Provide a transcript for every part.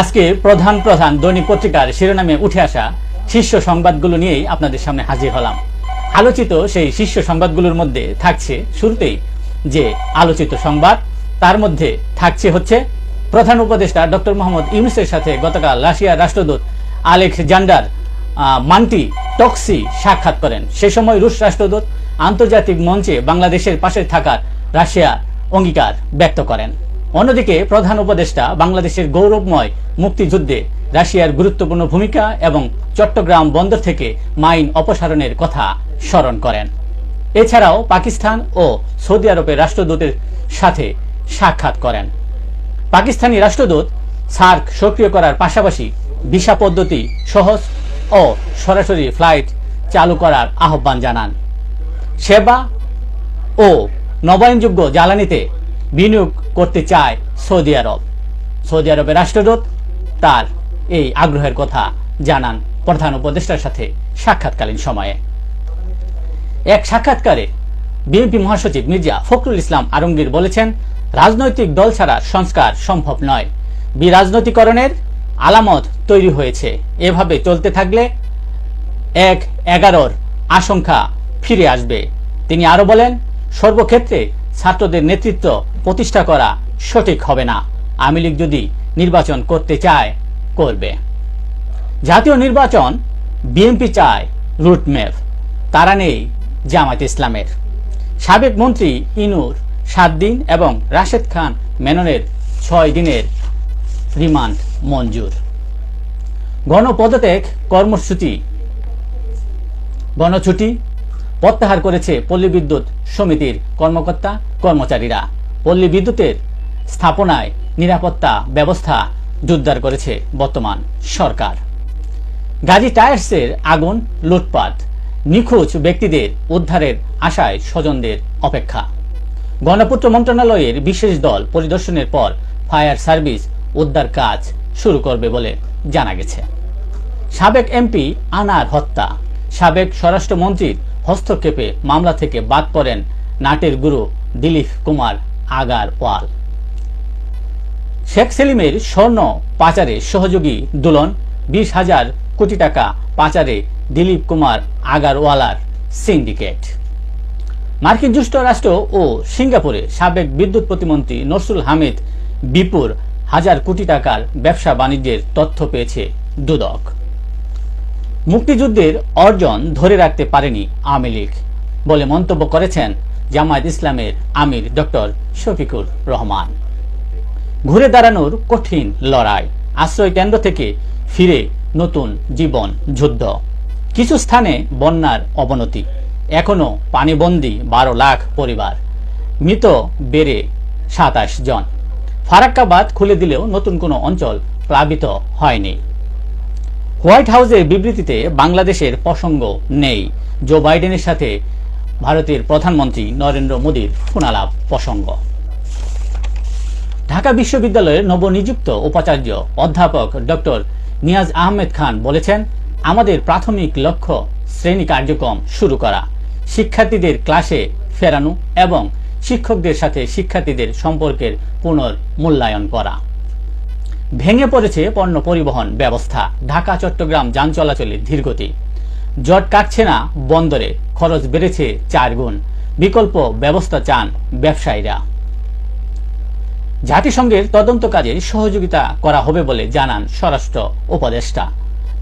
আজকে প্রধান প্রধান দৈনিক পত্রিকার শিরোনামে উঠে আসা শীর্ষ সংবাদগুলো নিয়েই আপনাদের সামনে হাজির হলাম। আলোচিত সেই শীর্ষ সংবাদগুলোর মধ্যে থাকছে শুরুতেই যে আলোচিত সংবাদ তার মধ্যে থাকছে হচ্ছে প্রধান উপদেষ্টা ডক্টর মোহাম্মদ ইউনুসের সাথে গতকাল রাশিয়ার রাষ্ট্রদূত আলেকজান্ডার আহ, মান্টি টক্সি সাক্ষাৎ করেন। সে সময় রুশ রাষ্ট্রদূত আন্তর্জাতিক মঞ্চে বাংলাদেশের পাশে থাকার রাশিয়া অঙ্গীকার ব্যক্ত করেন। অন্যদিকে প্রধান উপদেষ্টা বাংলাদেশের গৌরবময় মুক্তিযুদ্ধে রাশিয়ার গুরুত্বপূর্ণ ভূমিকা এবং চট্টগ্রাম বন্দর থেকে মাইন অপসারণের কথা স্মরণ করেন। এছাড়াও পাকিস্তান ও সৌদি আরবের রাষ্ট্রদূতের সাথে সাক্ষাৎ করেন। পাকিস্তানি রাষ্ট্রদূত সার্ক সক্রিয় করার পাশাপাশি ভিসা পদ্ধতি সহজ ও সরাসরি ফ্লাইট চালু করার আহ্বান জানান। সেবা ও নবায়নযোগ্য জ্বালানিতে বিনিয়োগ করতে চায় সৌদি আরব। সৌদি আরবের রাষ্ট্রদূত তার এই আগ্রহের কথা জানান প্রধান উপদেষ্টার সাথে সাক্ষাৎকালীন সময়ে। এক সাক্ষাৎকারে বিএনপি মহাসচিব মির্জা ফখরুল ইসলাম আলমগীর বলেছেন, রাজনৈতিক দল ছাড়া সংস্কার সম্ভব নয়। বিরাজনৈতিকরণের আলামত তৈরি হয়েছে। এভাবে চলতে থাকলে এক এগারোর আশঙ্কা ফিরে আসবে। তিনি আরও বলেন, সর্বক্ষেত্রে ছাত্রদের নেতৃত্ব প্রতিষ্ঠা করা সঠিক হবে না। আওয়ামী লীগ যদি নির্বাচন করতে চায়, করবে। জাতীয় নির্বাচন, বিএনপি চায় রুটম্যাপ তারা নেই জামায়াত ইসলামের। সাবেক মন্ত্রী ইনুর সাত দিন এবং রাশেদ খান মেননের ছয় দিনের রিমান্ড মঞ্জুর। গণপদত্যাগ কর্মসূচি, গণছুটি প্রত্যাহার করেছে পল্লী বিদ্যুৎ সমিতির কর্মকর্তা, কর্মচারীরা। পল্লী বিদ্যুতের স্থাপনায় নিরাপত্তা ব্যবস্থা জোরদার করেছে বর্তমান সরকার। গাজী টায়ার্সের আগুন, লুটপাট, নিখোঁজ ব্যক্তিদের উদ্ধারের আশায় স্বজনদের অপেক্ষা। গণপূর্ত মন্ত্রণালয়ের বিশেষ দল পরিদর্শনের পর ফায়ার সার্ভিস উদ্ধার কাজ শুরু করবে বলে জানা গেছে। সাবেক এমপি আনার হত্যা, সাবেক স্বরাষ্ট্রমন্ত্রীর হস্তক্ষেপে মামলা থেকে বাদ পড়েন নাটের গুরু দিলীপ কুমার আগারওয়াল। শেখ সেলিমের স্বর্ণ পাচারে সহযোগী দুলন, বিশ হাজার কোটি টাকা পাচারে দিলীপ কুমার আগারওয়ালার সিন্ডিকেট। মার্কিন যুক্তরাষ্ট্র ও সিঙ্গাপুরে সাবেক বিদ্যুৎ প্রতিমন্ত্রী নসরুল হামিদ বিপুর হাজার কোটি টাকার ব্যবসা বাণিজ্যের তথ্য পেয়েছে দুদক। মুক্তিযুদ্ধের অর্জন ধরে রাখতে পারেনি আওয়ামী লীগ বলে মন্তব্য করেছেন জামায়াত ইসলামের আমির ডক্টর শফিকুর রহমান। ঘুরে দাঁড়ানোর কঠিন লড়াই, আশ্রয় কেন্দ্র থেকে ফিরে নতুন জীবন যুদ্ধ। কিছু স্থানে বন্যার অবনতি, এখনও পানিবন্দী বারো লাখ পরিবার, মৃত বেড়ে সাতাশ জন। ফারাক্কাবাদ খুলে দিলেও নতুন কোনো অঞ্চল প্লাবিত হয়নি। হোয়াইট হাউসের বিবৃতিতে বাংলাদেশের প্রসঙ্গ নেই। জো বাইডেনের সাথে ভারতের প্রধানমন্ত্রী নরেন্দ্র মোদীর ফোনালাপ প্রসঙ্গ। ঢাকা বিশ্ববিদ্যালয়ের নবনিযুক্ত উপাচার্য অধ্যাপক ডক্টর নিয়াজ আহমেদ খান বলেছেন, আমাদের প্রাথমিক লক্ষ্য শ্রেণি কার্যক্রম শুরু করা। শিক্ষার্থীদের ক্লাসে ফেরানো এবং শিক্ষকদের সাথে শিক্ষার্থীদের সম্পর্কের পুনর্মূল্যায়ন করা। ভেঙে পড়েছে পণ্য পরিবহন ব্যবস্থা। ঢাকা, চট্টগ্রাম যান চলাচলের ধীরগতি। জট কাটছে না বন্দরে, খরচ বেড়েছে চার গুণ। বিকল্প ব্যবস্থা চান ব্যবসায়ীরা। জাতিসংঘের তদন্ত কাজে সহযোগিতা করা হবে বলে জানান স্বরাষ্ট্র উপদেষ্টা।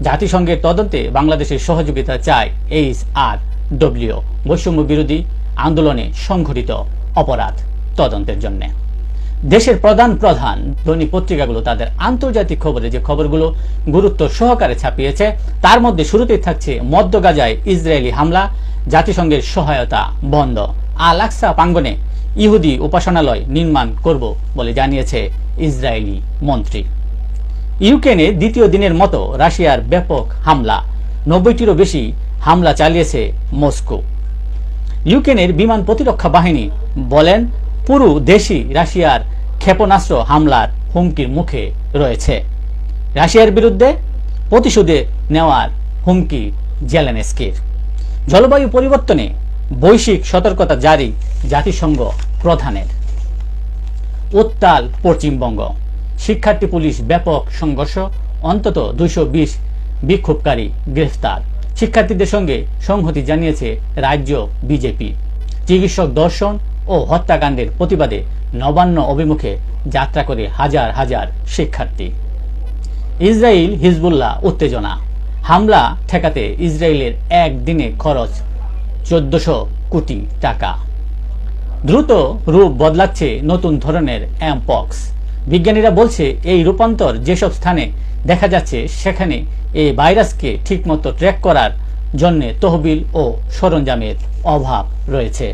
জাতিসংঘের তদন্তে বাংলাদেশের সহযোগিতা চায় এইচ আর ডব্লিউ। বৈষম্য বিরোধী আন্দোলনে সংঘটিত অপরাধ তদন্তের জন্য। দেশের প্রধান প্রধান দৈনিক পত্রিকাগুলো তাদের আন্তর্জাতিক খবরে যে খবরগুলো গুরুত্ব সহকারে ছাপিয়েছে, তার মধ্যে শুরুতেই থাকছে মধ্য গাজায় ইসরায়েলি হামলা, জাতিসংঘের সহায়তা বন্ধ। আল আকসা প্রাঙ্গনে ইহুদি উপাসনালয় নির্মাণ করব বলে জানিয়েছে ইসরায়েলি মন্ত্রী। ইউক্রেনে দ্বিতীয় দিনের মতো রাশিয়ার ব্যাপক হামলা। নব্বইটিরও বেশি হামলা চালিয়েছে মস্কো। ইউক্রেনের বিমান প্রতিরক্ষা বাহিনী বলেন, পুরো দেশই রাশিয়ার ক্ষেপণাস্ত্র হামলার হুমকির মুখে রয়েছে। রাশিয়ার বিরুদ্ধে প্রতিশোধে নেওয়ার হুমকি জেলেনস্কির। জলবায়ু পরিবর্তনে বৈশ্বিক সতর্কতা জারি জাতিসংঘ প্রধানের। উত্তাল পশ্চিমবঙ্গ। শিক্ষার্থী পুলিশ ব্যাপক সংঘর্ষ, অন্তত দুইশো বিশ বিক্ষোভকারী গ্রেফতার। শিক্ষার্থীদের সঙ্গে সংহতি জানিয়েছে রাজ্য বিজেপি। চিকিৎসক দর্শন ও হত্যাকাণ্ডের প্রতিবাদে নবান্ন অভিমুখে যাত্রা করে হাজার হাজার শিক্ষার্থী। ইসরায়েল হিজবুল্লাহ উত্তেজনা। হামলা ঠেকাতে ইসরায়েলের একদিনে খরচ চোদ্দশো কোটি টাকা। দ্রুত রূপ বদলাচ্ছে নতুন ধরনের অ্যামপক্স বিজ্ঞানীরা বলছে, এই রূপান্তর যেসব স্থানে দেখা যাচ্ছে, সেখানে এই ভাইরাসকে ঠিকমতো ট্র্যাক করার জন্য তহবিল ও সরঞ্জামের অভাব রয়েছে।